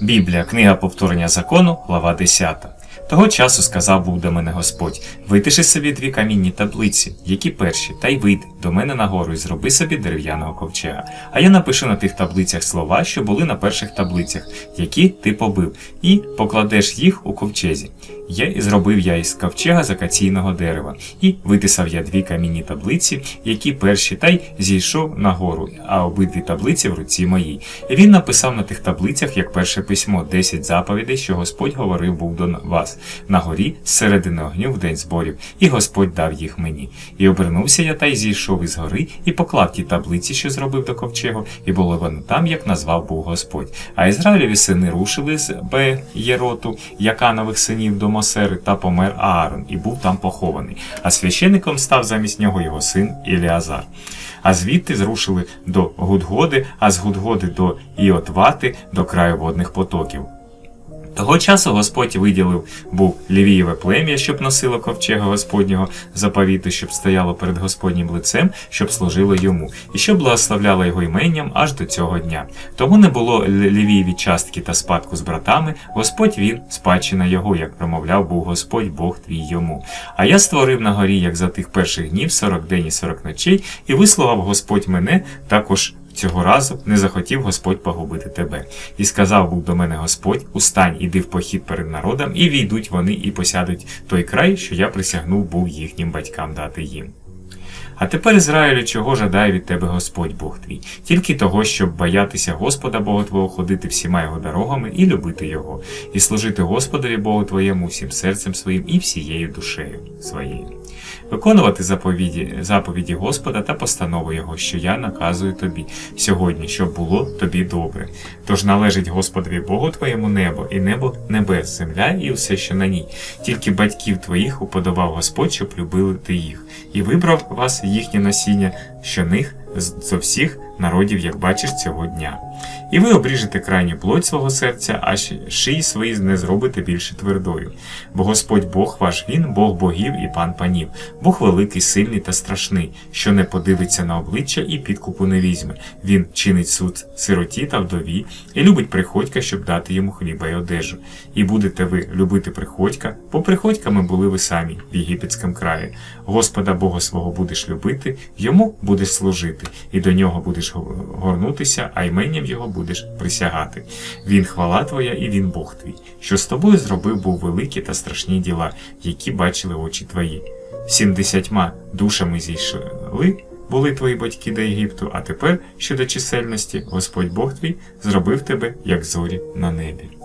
Біблія, книга повторення закону, глава 10. Того часу сказав був до мене Господь: витиши собі дві камінні таблиці, які перші, та й вийди до мене нагору і зроби собі дерев'яного ковчега. А я напишу на тих таблицях слова, що були на перших таблицях, які ти побив, і покладеш їх у ковчезі. Я і зробив я із ковчега з акаційного дерева, і витисав я дві камінні таблиці, які перші, та й зійшов нагору, а обидві таблиці в руці моїй. І він написав на тих таблицях, як перше письмо, 10 заповідей, що Господь говорив був до вас на горі середини огню в день зборів, і Господь дав їх мені. І обернувся я та й зійшов із гори, і поклав ті таблиці, що зробив до ковчегу, і були вони там, як назвав був Господь. А Ізраїлеві сини рушили з Беєроту, Яканових синів до Мосери, та помер Аарон, і був там похований. А священником став замість нього його син Іліазар. А звідти зрушили до Гудгоди, а з Гудгоди до Іотвати, до краю водних потоків. Того часу Господь виділив був Лівієве плем'я, щоб носило ковчега Господнього заповіту, щоб стояло перед Господнім лицем, щоб служило йому, і щоб благословляло його іменням аж до цього дня. Тому не було Лівієві частки та спадку з братами, Господь він, спадщина його, як промовляв був Господь Бог твій йому. А я створив на горі, як за тих перших днів, сорок день і сорок ночей, і висловав Господь мене також. Цього разу не захотів Господь погубити тебе. І сказав був до мене Господь: Устань, іди в похід перед народом, і війдуть вони і посядуть той край, що я присягнув був їхнім батькам дати їм. А тепер, Ізраїлю, чого жадає від тебе Господь Бог твій? Тільки того, щоб боятися Господа Бога Твого, ходити всіма його дорогами і любити Його, і служити Господові Богу твоєму всім серцем своїм і всією душею своєю. Виконувати заповіді, заповіді Господа та постанови Його, що я наказую тобі сьогодні, щоб було тобі добре. Тож належить Господові Богу твоєму небо, і небо небес, земля і все, що на ній. Тільки батьків твоїх уподобав Господь, щоб любили ти їх, і вибрав вас їхнє насіння, що них з всіх народів, як бачиш цього дня. І ви обріжете крайню плоть свого серця, а шиї свої не зробите більше твердою. Бо Господь Бог ваш він, Бог богів і пан панів, Бог великий, сильний та страшний, що не подивиться на обличчя і підкупу не візьме. Він чинить суд сироті та вдові, і любить приходька, щоб дати йому хліба й одежу. І будете ви любити приходька, бо приходьками були ви самі в єгипетському краї. Господа Бога свого будеш любити, йому будеш служити, і до нього будеш горнутися, а іменням його будеш присягати. Він хвала твоя, і він Бог твій, що з тобою зробив був великі та страшні діла, які бачили очі твої. Сімдесятьма душами зійшли. Були твої батьки до Єгипту, а тепер, щодо чисельності, Господь Бог твій зробив тебе, як зорі на небі.